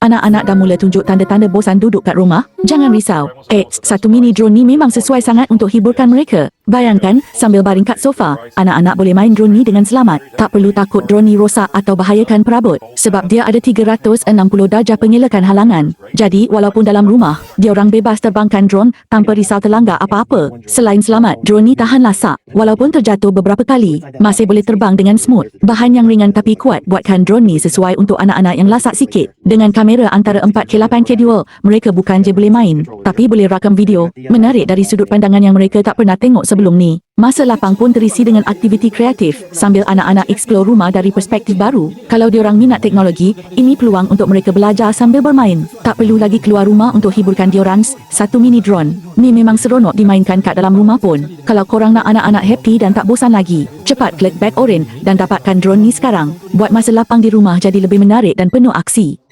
Anak-anak dah mula tunjuk tanda-tanda bosan duduk kat rumah? Jangan risau. X, satu mini drone ni memang sesuai sangat untuk hiburkan mereka. Bayangkan, sambil baring kat sofa, anak-anak boleh main drone ni dengan selamat. Tak perlu takut drone ni rosak atau bahayakan perabot. Sebab dia ada 360 darjah pengelakan halangan. Jadi, walaupun dalam rumah, dia orang bebas terbangkan drone tanpa risau terlanggar apa-apa. Selain selamat, drone ni tahan lasak. Walaupun terjatuh beberapa kali, masih boleh terbang dengan smooth. Bahan yang ringan tapi kuat buatkan drone ni sesuai untuk anak-anak yang lasak sikit. Dengan kamera antara 4K 8K dual, mereka bukan je boleh main, tapi boleh rakam video. Menarik dari sudut pandangan yang mereka tak pernah tengok sebelum ni. Masa lapang pun terisi dengan aktiviti kreatif sambil anak-anak eksplor rumah dari perspektif baru. Kalau diorang minat teknologi, ini peluang untuk mereka belajar sambil bermain. Tak perlu lagi keluar rumah untuk hiburkan diorang satu mini drone. Ni memang seronok dimainkan kat dalam rumah pun. Kalau korang nak anak-anak happy dan tak bosan lagi, cepat klik back orange dan dapatkan drone ni sekarang. Buat masa lapang di rumah jadi lebih menarik dan penuh aksi.